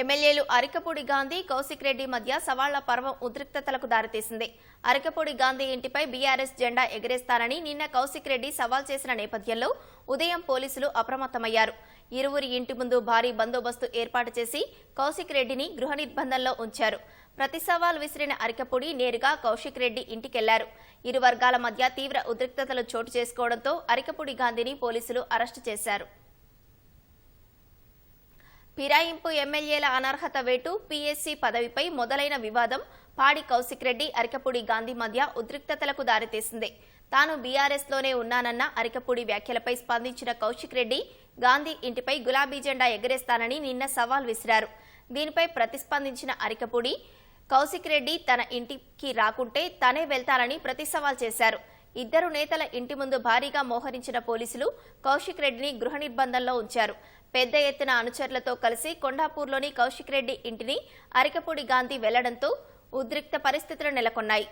ఎమ్మెల్యేలు అరికపూడి గాంధీ కౌశిక్ రెడ్డి మధ్య సవాళ్ళ పర్వం ఉద్రిక్తతలకు దారితీసింది. అరికపూడి గాంధీ ఇంటిపై బీఆర్ఎస్ జెండా ఎగరేస్తానని నిన్న కౌశిక్ రెడ్డి సవాల్ చేసిన నేపథ్యంలో ఉదయం పోలీసులు అప్రమత్తమయ్యారు. ఇరువురి ఇంటి ముందు భారీ బందోబస్తు ఏర్పాటు చేసి కౌశిక్ రెడ్డిని గృహ నిర్బంధంలో ఉంచారు. ప్రతి సవాల్ విసిరిన అరికపూడి నేరుగా కౌశిక్ రెడ్డి ఇంటికెళ్ళారు. ఇరు వర్గాల మధ్య తీవ్ర ఉద్రిక్తతలు చోటు చేసుకోవడంతో అరికపూడి గాంధీని పోలీసులు అరెస్టు చేశారు. ఫిరాయింపు ఎమ్మెల్యేల అనర్హత వేటు పీఎస్సీ పదవిపై మొదలైన వివాదం పాడి కౌశిక్ రెడ్డి అరికపూడి గాంధీ మధ్య ఉద్రిక్తతలకు దారితీసింది. తాను బీఆర్ఎస్లోనే ఉన్నానన్న అరికపూడి వ్యాఖ్యలపై స్పందించిన కౌశిక్ రెడ్డి గాంధీ ఇంటిపై గులాబీ జెండా ఎగరేస్తానని నిన్న సవాల్ విసిరారు. దీనిపై ప్రతిస్పందించిన అరికపూడి కౌశిక్ రెడ్డి తన ఇంటికి రాకుంటే తనే వెళ్తానని ప్రతి సవాల్ చేశారు. ఇద్దరు నేతల ఇంటి ముందు భారీగా మోహరించిన పోలీసులు కౌశిక్ రెడ్డిని గృహ నిర్బంధంలో ఉంచారు. పెద్ద ఎత్తున అనుచరులతో కలిసి కొండాపూర్లోని కౌశిక్ రెడ్డి ఇంటిని అరికపూడి గాంధీ వెళ్ళడంతో ఉద్రిక్త పరిస్థితులు నెలకొన్నాయి.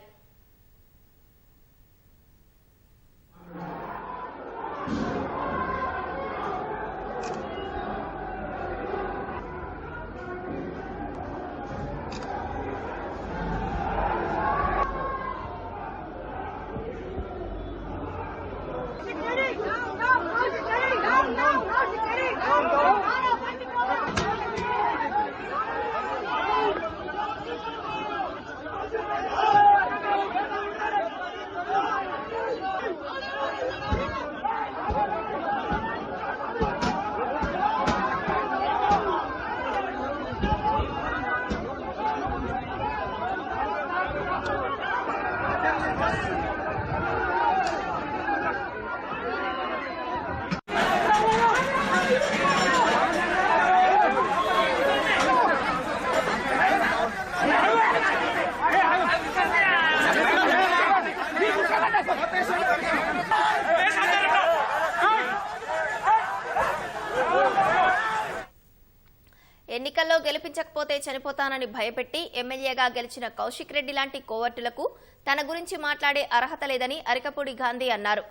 ఎన్నికల్లో గెలిపించకపోతే చనిపోతానని భయపెట్టి ఎమ్మెల్యేగా గెలిచిన కౌశిక్ రెడ్డి లాంటి కోవర్టులకు తన గురించి మాట్లాడే అర్హత లేదని అరికపూడి గాంధీ అన్నారు.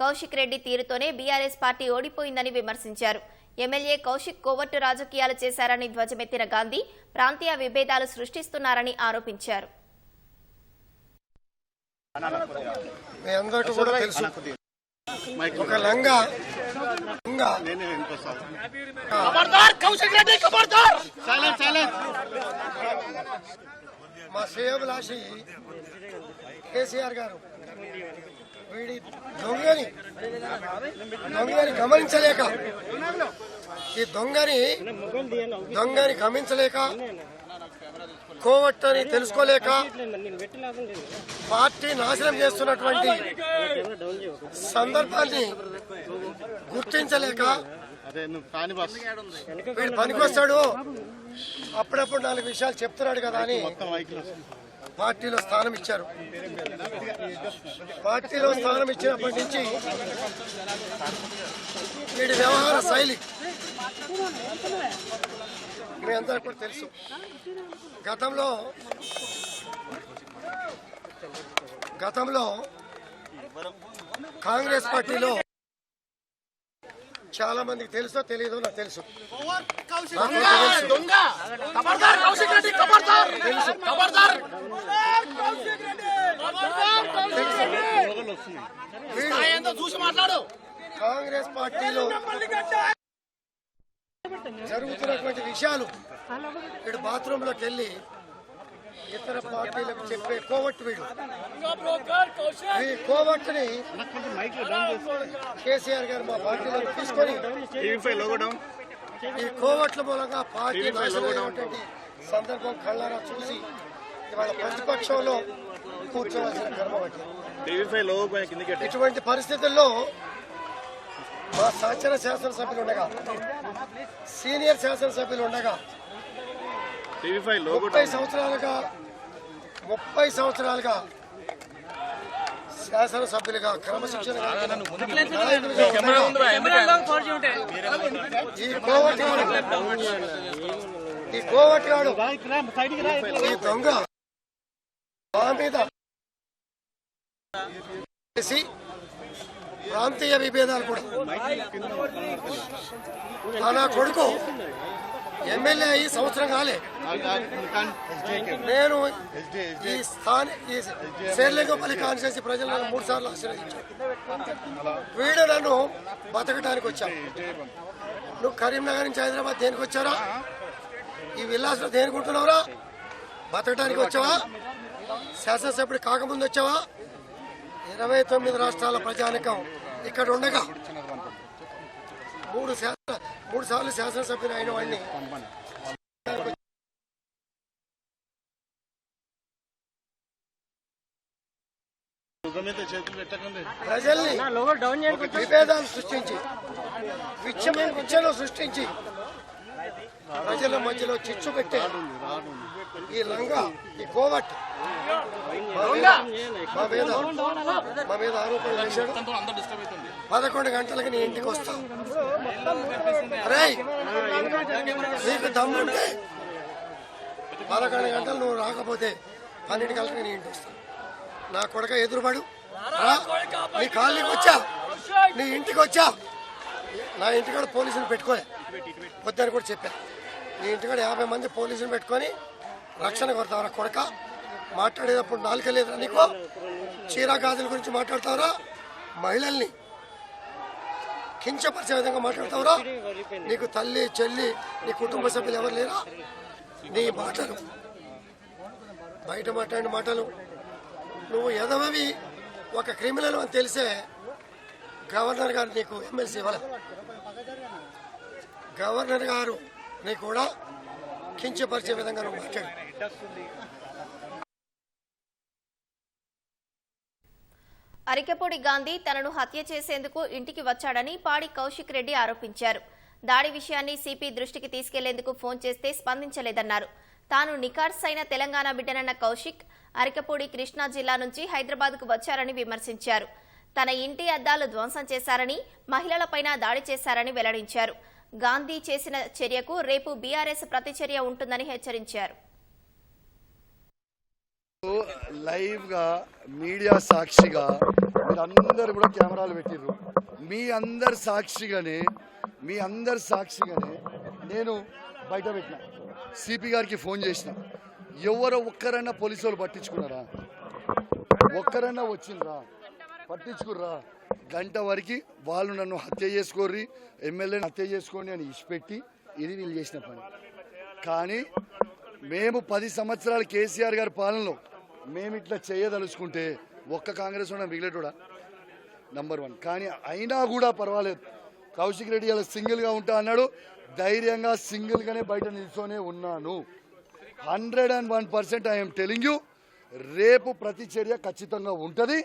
కౌశిక్ రెడ్డి తీరుతోనే బీఆర్ఎస్ పార్టీ ఓడిపోయిందని విమర్శించారు. ఎమ్మెల్యే కౌశిక్ కోవర్టు రాజకీయాలు చేశారని ధ్వజమెత్తిన గాంధీ ప్రాంతీయ విభేదాలు సృష్టిస్తున్నారని ఆరోపించారు. ఒక లంగా. లంగా. కౌశిక్ రెడ్డి మా శ్రేయోభిలాషి కేసీఆర్ గారు వీడి దొంగని దొంగని గమనించలేక ఈ దొంగని దొంగని గమనించలేక కోవట్టని తెలుసుకోలేక పార్టీ నాశనం చేస్తున్నటువంటి సందర్భాన్ని గుర్తించలేక వీడు పనికొస్తాడు. అప్పుడప్పుడు నాలుగు విషయాలు చెప్తున్నాడు కదా అని పార్టీలో స్థానం ఇచ్చారు. పార్టీలో స్థానం ఇచ్చినప్పటి నుంచి వీడి వ్యవహార శైలి మీ అందరికి కూడా తెలుసు. గతంలో గతంలో కాంగ్రెస్ పార్టీలో చాలా మందికి తెలుసో తెలియదో నాకు తెలుసు. తెలుసు. దొంగ ఖబర్దార్ కౌశిక్ రెడ్డి ఖబర్దార్ తెలుసు ఖబర్దార్ వీడు ఏందో చూసి మాట్లాడు కాంగ్రెస్ పార్టీలో జరుగుతున్నటువంటి విషయాలు. వీడు బాత్రూమ్లోకి వెళ్ళి ఇతర పార్టీలకు చెప్పే కోవట్టు వీడు. ఈ కోవట్టుని కేసీఆర్ గారు మా పార్టీలో తీసుకొని ఈ కోవట్ల మూలంగా పార్టీ నాశనమైనటువంటి సందర్భం కళ్ళారా చూసి ఇవాళ ప్రతిపక్షంలో కూర్చోవలసిన కర్మ ఇటువంటి పరిస్థితుల్లో సహచర శాసనసభ్యులు ఉండగా సీనియర్ శాసనసభ్యులు ఉండగా టీవీ ఫైవ్ లోగో ముప్పై సంవత్సరాలుగా ముప్పై సంవత్సరాలుగా శాసనసభ్యులుగా క్రమశిక్షణ ఈ ఈ దొంగ మా మీద ప్రాంతీయ విభేదాలు కూడా. నా కొడుకు ఎమ్మెల్యే అయ్యి సంవత్సరం కాలే. నేను ఈ స్థాన ఈ శేర్లింగపల్లి కాన్స్టిట్యూన్సీ ప్రజలు నన్ను మూడు సార్లు ఆశీర్వదించారు. వీడు నన్ను బతకడానికి వచ్చాను నువ్వు కరీంనగర్ నుంచి హైదరాబాద్ దేనికి వచ్చారా? ఈ విల్లాస్లో దేనికి ఉంటున్నావురా? బతకడానికి వచ్చావా? శాసనసభ్యుడు కాకముందు వచ్చావా? ఇరవై తొమ్మిది రాష్ట్రాల ప్రజానికం ఇక్కడ ఉండగా మూడు శాసన మూడు సార్లు శాసనసభ్యులు అయిన వాడిని ప్రజల్ని విభేదాలు సృష్టించి విచ్చమైన విచ్చలు సృష్టించి ప్రజల మధ్యలో చిచ్చు పెట్టే ఈ లంగా ఈ కోవట్. మా మీద మా మీద మా ఆరోపణలు చేశాడు. పదకొండు గంటలకు నీ ఇంటికి వస్తాను అరే నీకు దమ్ముంటే పదకొండు గంటలు నువ్వు రాకపోతే పన్నెండు గంటలకు నీ ఇంటికి వస్తావు నా కొడక ఎదురుపడు నీ కాలనీకి వచ్చా. నీ ఇంటికి వచ్చా. నా ఇంటికాడ పోలీసులు పెట్టుకోలే. వద్దని కూడా చెప్పాను నీ ఇంటికాడ యాభై మంది పోలీసులు పెట్టుకొని రక్షణ కొడతావరా కొడక? మాట్లాడేటప్పుడు నాలుక లేదురా నీకు? చీరా గాజుల గురించి మాట్లాడతావరా? మహిళల్ని కించపరిచే విధంగా మాట్లాడతావురా? నీకు తల్లి చెల్లి నీ కుటుంబ సభ్యులు ఎవరు లేరా? నీ మాటలు. బయట మాట్లాడిన మాటలు. నువ్వు ఎదవవి ఒక క్రిమినల్ అని తెలిసే గవర్నర్ గారు నీకు ఎమ్మెల్సీ ఇవ్వాలి గవర్నర్ గారు నీకు కూడా కించపరిచే విధంగా నువ్వు మాట్లాడు. అరికెపూడి గాంధీ తనను హత్య చేసేందుకు ఇంటికి వచ్చాడని పాడి కౌశిక్ రెడ్డి ఆరోపించారు. దాడి విషయాన్ని సిపి దృష్టికి తీసుకెళ్ళేందుకు ఫోన్ చేస్తే స్పందించలేదన్నారు. తాను నికార్స్ అయిన తెలంగాణ బిడ్డనన్న కౌశిక్ అరికపూడి కృష్ణా జిల్లా నుంచి హైదరాబాద్కు వచ్చారని విమర్శించారు. తన ఇంటి అద్దాలు ధ్వంసం చేశారని మహిళలపైన దాడి చేశారని వెల్లడించారు. గాంధీ చేసిన చర్యకు రేపు బీఆర్ఎస్ ప్రతిచర్య ఉంటుందని హెచ్చరించారు. లైవ్గా మీడియా సాక్షిగా మీరందరూ కూడా కెమెరాలు పెట్టిర్రు. మీ అందరు సాక్షిగానే మీ అందరు సాక్షిగానే నేను బయట పెట్టిన. సిపి గారికి ఫోన్ చేసిన. ఎవరో ఒక్కరైనా పోలీసు వాళ్ళు పట్టించుకున్నారా? ఒక్కరైనా వచ్చిండ్రా? పట్టించుకుర్రా? గంట వరకు వాళ్ళు నన్ను హత్య చేసుకోర్రి ఎమ్మెల్యేని హత్య చేసుకోండి అని ఇచ్చిపెట్టి ఇది వీళ్ళు చేసిన పని. కానీ మేము పది సంవత్సరాలు కేసీఆర్ గారి పాలనలో మేము ఇట్లా చేయదలుచుకుంటే ఒక్క కాంగ్రెస్ ఉన్న మిగిలేటోడా? నంబర్ వన్ కానీ అయినా కూడా పర్వాలేదు. కౌశిక్ రెడ్డి అలా సింగిల్గా ఉంటా అన్నాడు. ధైర్యంగా సింగిల్గానే బయట నిల్చొనే ఉన్నాను. Hundred and one percent I'm telling you రేపు ప్రతి చర్య ఖచ్చితంగా ఉంటుంది.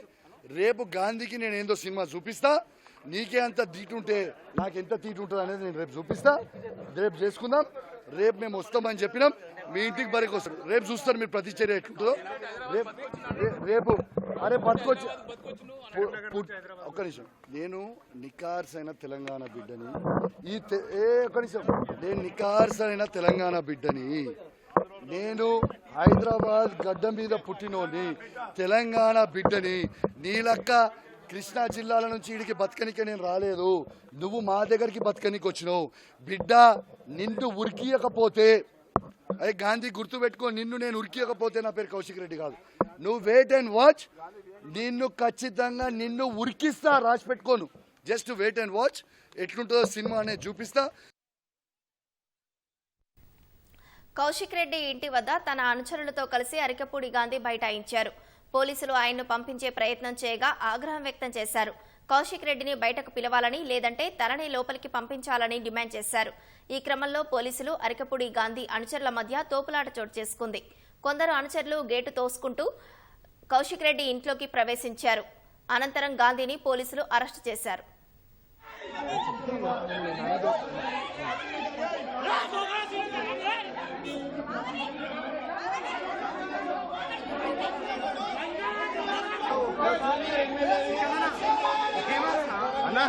రేపు గాంధీకి నేను ఏందో సినిమా చూపిస్తా. నీకే అంత తీటుంటే నాకు ఎంత తీటు ఉంటుంది అనేది నేను రేపు చూపిస్తా. రేపు చేసుకుందాం. రేపు మేము వస్తామని చెప్పినాం. మీ ఇంటికి బరికి వస్తారు రేపు చూస్తారు మీరు ప్రతి చర్య ఎట్లుంటుందో. రేపు రేపు అరే పట్టుకొచ్చి ఒక్క నిమిషం. నేను నికార్స్ అయిన తెలంగాణ బిడ్డని. ఈ తె- ఏ ఒక్క నిమిషం. నేను నికార్స్ అయిన తెలంగాణ బిడ్డని. నేను హైదరాబాద్ గడ్డ మీద పుట్టినోని తెలంగాణ బిడ్డని నీలక్క కృష్ణా జిల్లాల నుంచి ఇడికి బతకనికే నేను రాలేదు. నువ్వు మా దగ్గరికి బతకనికి వచ్చినావు. బిడ్డ నిన్ను ఉరికియకపోతే అదే గాంధీ గుర్తు పెట్టుకో నిన్ను నేను ఉరికియకపోతే నా పేరు కౌశిక్ రెడ్డి కాదు. నువ్వు వెయిట్ అండ్ వాచ్ నిన్ను ఖచ్చితంగా నిన్ను ఉరికిస్తా రాసి పెట్టుకోను. జస్ట్ వెయిట్ అండ్ వాచ్ ఎట్లుంటుందో సినిమా అనేది చూపిస్తా. కౌశిక్ రెడ్డి ఇంటి వద్ద తన అనుచరులతో కలిసి అరికపూడి గాంధీ బైఠాయించారు. పోలీసులు ఆయన్ను పంపించే ప్రయత్నం చేయగా ఆగ్రహం వ్యక్తం చేశారు. కౌశిక్ రెడ్డిని బయటకు పిలవాలని లేదంటే తనని లోపలికి పంపించాలని డిమాండ్ చేశారు. ఈ క్రమంలో పోలీసులు అరికపూడి గాంధీ అనుచరుల మధ్య తోపులాట చోటు చేసుకుంది. కొందరు అనుచరులు గేటు తోసుకుంటూ కౌశిక్ రెడ్డి ఇంట్లోకి ప్రవేశించారు. అనంతరం గాంధీని పోలీసులు అరెస్టు చేశారు. போனா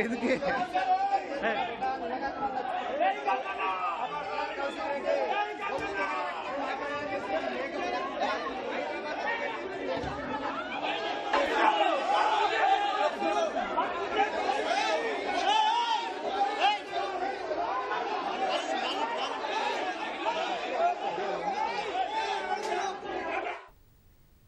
எதுக்கு